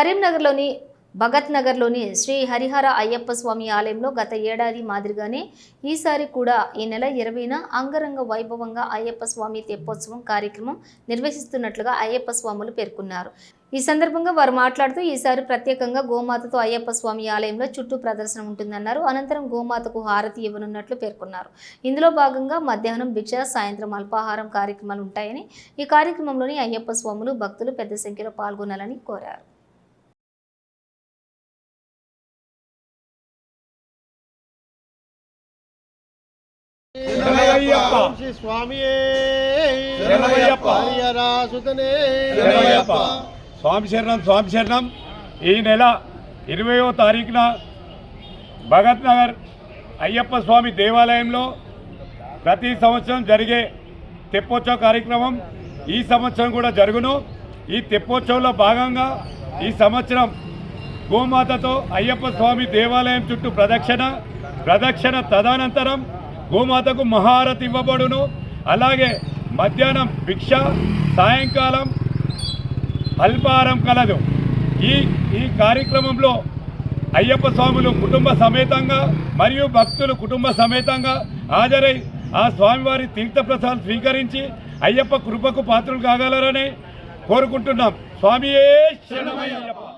కరీంనగర్లోని భగత్ నగర్లోని శ్రీ హరిహర అయ్యప్ప స్వామి ఆలయంలో గత ఏడాది మాదిరిగానే ఈసారి కూడా ఈ నెల ఇరవైన అంగరంగ వైభవంగా అయ్యప్ప స్వామి తెప్పోత్సవం కార్యక్రమం నిర్వహిస్తున్నట్లుగా అయ్యప్ప స్వాములు పేర్కొన్నారు. ఈ సందర్భంగా వారు మాట్లాడుతూ ఈసారి ప్రత్యేకంగా గోమాతతో అయ్యప్ప స్వామి ఆలయంలో చుట్టూ ప్రదర్శన ఉంటుందన్నారు. అనంతరం గోమాతకు హారతి ఇవ్వనున్నట్లు పేర్కొన్నారు. ఇందులో భాగంగా మధ్యాహ్నం భిక్ష సాయంత్రం అల్పాహారం కార్యక్రమాలు ఉంటాయని ఈ కార్యక్రమంలోని అయ్యప్ప స్వాములు భక్తులు పెద్ద సంఖ్యలో పాల్గొనాలని కోరారు. స్వామి శరణం స్వామి శరణం. ఈ నెల ఇరవయో తారీఖున భగత్ నగర్ అయ్యప్ప స్వామి దేవాలయంలో ప్రతి సంవత్సరం జరిగే తెప్పోత్సవ కార్యక్రమం ఈ సంవత్సరం కూడా జరుగును. ఈ తెప్పోత్సవంలో భాగంగా ఈ సంవత్సరం గోమాతతో అయ్యప్ప స్వామి దేవాలయం చుట్టూ ప్రదక్షిణ ప్రదక్షిణ తదనంతరం గోమాతకు మహారతి ఇవ్వబడును. అలాగే మధ్యాహ్నం భిక్ష సాయంకాలం అల్పాహారం కలదు. ఈ ఈ కార్యక్రమంలో అయ్యప్ప స్వాములు కుటుంబ సమేతంగా మరియు భక్తులు కుటుంబ సమేతంగా హాజరై ఆ స్వామివారి తీర్థప్రసాదం స్వీకరించి అయ్యప్ప కృపకు పాత్రలు కాగలరని కోరుకుంటున్నాం. స్వామియే శరణమయ్యప్ప